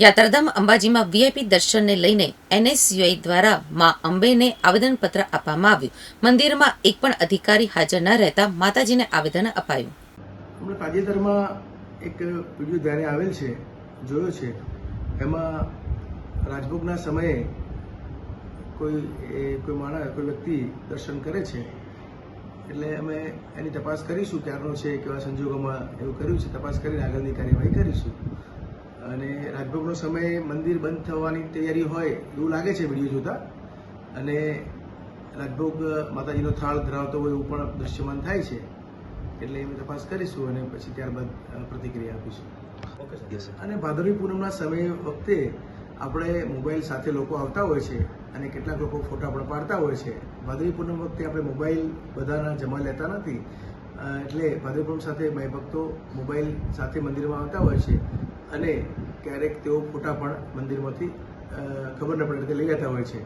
યાત્રાધામ અંબાજીમાં વીઆઈપી દર્શનને લઈને એનએસયુઆઈ દ્વારા મા અંબેને આવેદનપત્ર આપવામાં આવ્યું. મંદિરમાં એક પણ અધિકારી હાજર ન રહેતા માતાજીને આવેદન અપાયું. હમણાં તાજેતરમાં એક વીડિયો ધ્યાને આવેલ છે, જોયો છે, એમાં રાજભોગના સમયે કોઈ કોઈ માણસ, કોઈ વ્યક્તિ દર્શન કરે છે, એટલે અમે એની તપાસ કરીશું ક્યારનો છે, કેવા સંજોગોમાં એવું કર્યું છે, તપાસ કરીને આગળની કાર્યવાહી કરીશું. અને રાજભોગનો સમય મંદિર બંધ થવાની તૈયારી હોય એવું લાગે છે વીડિયો જોતા? અને રાજભોગ માતાજીનો થાળ ધરાવતો હોય એવું પણ દૃશ્યમાન થાય છે. એટલે એની તપાસ કરીશું અને પછી ત્યારબાદ પ્રતિક્રિયા આપીશું. અને ભાદરવી પૂનમના સમય વખતે આપણે મોબાઈલ સાથે લોકો આવતા હોય છે અને કેટલાક લોકો ફોટા પણ પાડતા હોય છે. ભાદરવી પૂનમ વખતે આપણે મોબાઈલ બધાના જમા લેતા નથી. એટલે ભાદરવી પૂનમ સાથે ભાઈ ભક્તો મોબાઈલ સાથે મંદિરમાં આવતા હોય છે. અને ક્યારેક તેઓ ફોટા પણ મંદિરમાંથી ખબર ન પડે તે લઈ જતા હોય છે.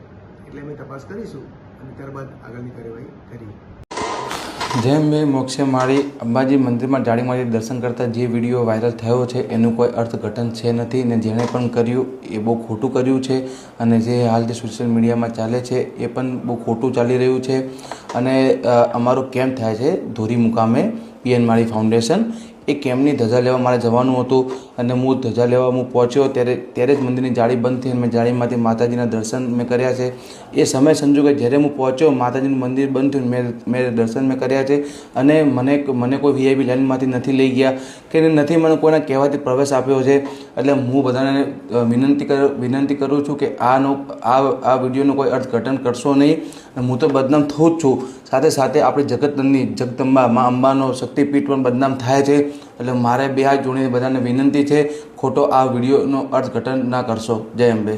એટલે અમે તપાસ કરીશું અને ત્યારબાદ આગળની કાર્યવાહી કરીએ. જેમ મેં મોક્ષે માળી અંબાજી મંદિરમાં જાળીમાંથી દર્શન કરતા જે વીડિયો વાયરલ થયો છે, એનું કોઈ અર્થઘટન છે નથી ને જેણે પણ કર્યું એ બહુ ખોટું કર્યું છે અને જે હાલ જે સોશિયલ મીડિયામાં ચાલે છે એ પણ બહુ ખોટું ચાલી રહ્યું છે. અને અમારો કેમ્પ થાય છે ધોરી મુકામે પીએન માળી ફાઉન્ડેશન એ કેમની ધજા લેવા મારે જવાનું હતું? અને હું ધજા લેવા હું પહોંચ્યો ત્યારે ત્યારે જ મંદિરની જાળી બંધ થઈ મેં જાળીમાંથી માતાજીના દર્શન મેં કર્યા છે. એ સમય સંજોગે જ્યારે હું પહોંચ્યો, માતાજીનું મંદિર બંધ થયું મેં મેં દર્શન મેં કર્યા છે. અને મને મને કોઈ વીઆઈપી લાઇનમાંથી નથી લઈ ગયા કે નથી મને કોઈના કહેવાથી પ્રવેશ આપ્યો છે. એટલે હું બધાને વિનંતી કર, વિનંતી કરું છું કે આનો, આ આ વિડીયોનું કોઈ અર્થઘટન કરશો નહીં. હું તો બદનામ થઉં જ છું. સાથે સાથે આપણી જગતની જગદંબા, મા અંબાનો શક્તિપીઠ પણ બદનામ થાય છે. એટલે મારે બે હાથ જોડીને બધાને વિનંતી છે, ખોટો આ વિડીયોનો અર્થઘટન ના કરશો. જય અંબે.